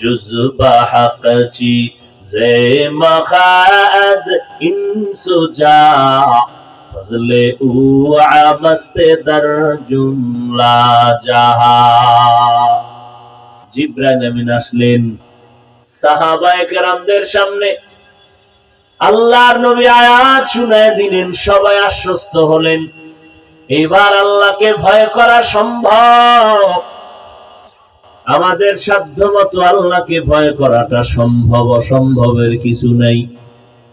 جزب حق چی زیم خاز ان سجا فضل او عمست در جملہ جہا জিব্রাইল আমিন আসলেন সাহাবায়ে কেরামদের সামনে। আল্লাহর নবী আয়াত শুনায় দিলেন, সবাই আশ্বস্ত হলেন। এবার আল্লাহকে ভয় করা সম্ভব। আমাদের সাধ্য মতো আল্লাহকে ভয় করাটা সম্ভব, অসম্ভবের কিছু নেই।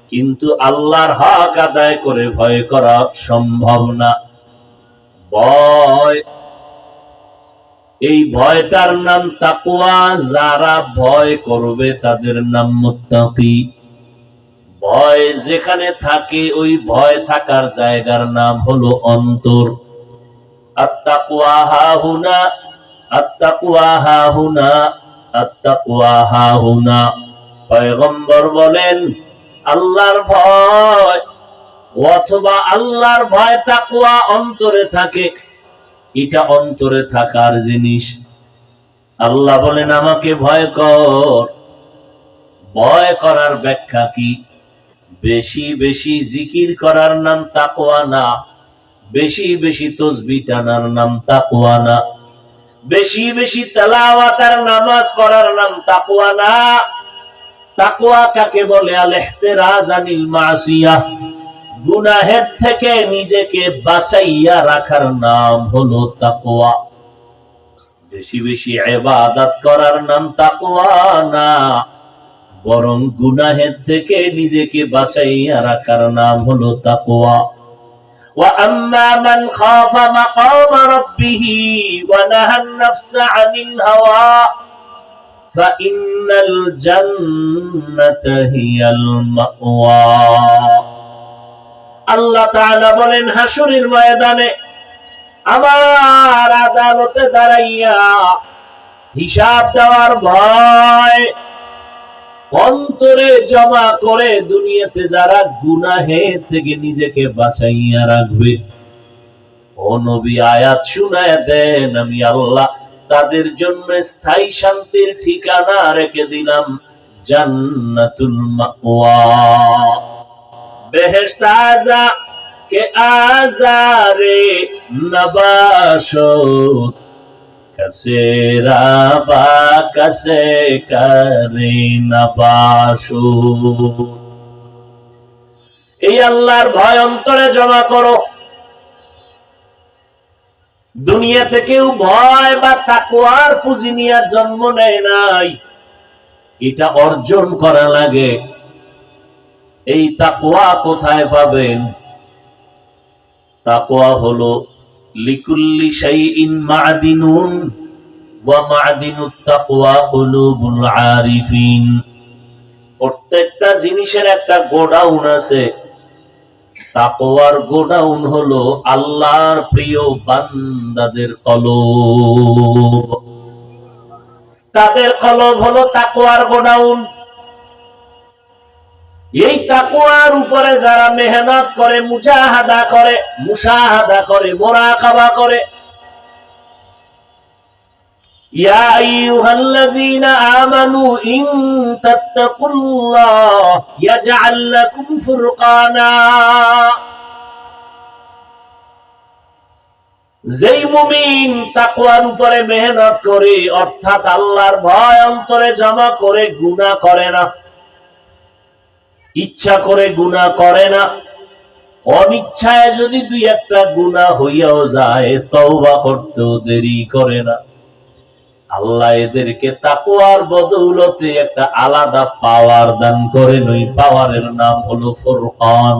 কিন্তু আল্লাহর হক আদায় করে ভয় করা সম্ভব না। ভয়। এই ভয়টার নাম তাকুয়া যারা ভয় করবে তাদের নাম মুত্তাকি। ভয় যেখানে থাকে, ওই ভয় থাকার জায়গার নাম হলো অন্তর। পয়গম্বর বলেন, আল্লাহর ভয়, অথবা আল্লাহর ভয় তাকুয়া অন্তরে থাকে। এটা অন্তরে থাকার জিনিস। আল্লাহ বলেন, আমাকে ভয় কর। ভয় করার ব্যাখ্যা কি? বেশি বেশি জিকির করার নাম তাকোয়া না। বেশি বেশি তসবি টানার নাম তাকোয়া না। বেশি বেশি তেলাওয়াতার নামাজ পড়ার নাম তাকোয়া না। তাকোয়া কাকে বলে? আল ইহতিরাজ আনিল মাসিয়া। গুনাহের থেকে নিজেকে বাঁচাইয়া রাখার নাম হলো তাকোয়া বেশি বেশি ইবাদত করার নাম তাকোয়া না। বরং গুনাহের থেকে নিজেকে বাঁচাইয়া রাখার নাম হলো তাকওয়া। وأما من خاف مقام ربه ونهى النفس عن الهوى فإن الجنة هي المأوى আল্লাহ তাআলা বলেন হাসুরের ময়দানে আমার আদালতে দাঁড়াইয়া হিসাব দেওয়ার ভয় অন্তরে জমা করে দুনিয়াতে যারা গুনাহে থেকে নিজেকে বাঁচাইয়া রাখবে। ও নবী, আয়াত শুনায় দেন, আমি আল্লাহ তাদের জন্য স্থায়ী শান্তির ঠিকানা রেখে দিলাম, জান্নাতুল মাওয়া। বেহেশত আজা কে আজারে নবাশত কসে রাবা কসে করে নবাসু এই আল্লাহর ভয় অন্তরে জমা করো। দুনিয়াতে কেউ ভয় বা তাকুয়ার পুঁজি নিয়ে জন্ম নেয় নাই। এটা অর্জন করা লাগে। এই তাকুয়া কোথায় পাবেন? তাকুয়া হলো লিকুল্লি মাদিনুন ওয়া তাকওয়া কুলুবুল আরিফিন। প্রত্যেকটা জিনিসের একটা গোডাউন আছে। তাকওয়ার গোডাউন হলো আল্লাহর প্রিয় বান্দাদের কলব। তাদের কলব হলো তাকওয়ার গোডাউন। এই তাকুয়ার উপরে যারা মেহনত করে, মুজাহাদা করে মুসাহাদা করে, মোরাকাবা করে যেই মুমিন তাকুয়ার উপরে মেহনত করে, অর্থাৎ আল্লাহর ভয় অন্তরে জমা করে গুণা করে না। ইচ্ছা করে গুণা করে না। অনিচ্ছায় যদি দুই একটা গুণা হইয়াও যায়, তওবা করতেও দেরি করে না। আল্লাহ এদেরকে তাকুয়ার বদৌলতে একটা আলাদা পাওয়ার দান করেন ওই পাওয়ারের নাম হলো ফুরকান।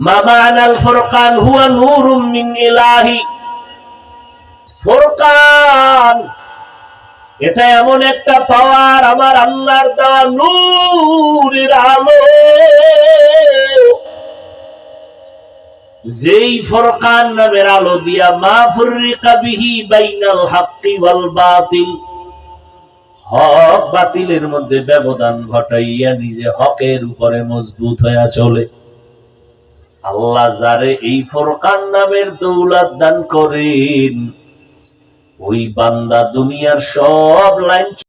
মামানাল ফুরকান, হুয়া নূরুম মিন ইলাহি। ফুরকান এটা এমন একটা পাওয়ার আমার আল্লাহর দেওয়া নূরের আলো। যেই ফরকান নামের আলো দিয়া মা ফুররিকা বিহি বাইনাল হাক্কি ওয়াল বাতিল, হক বাতিলের মধ্যে ব্যবধান ঘটাইয়া নিজে হকের উপরে মজবুত হইয়া চলে। আল্লাহ যারে এই ফরকান নামের দৌলত দান করেন ওই বান্দা দুনিয়ার সব লাইন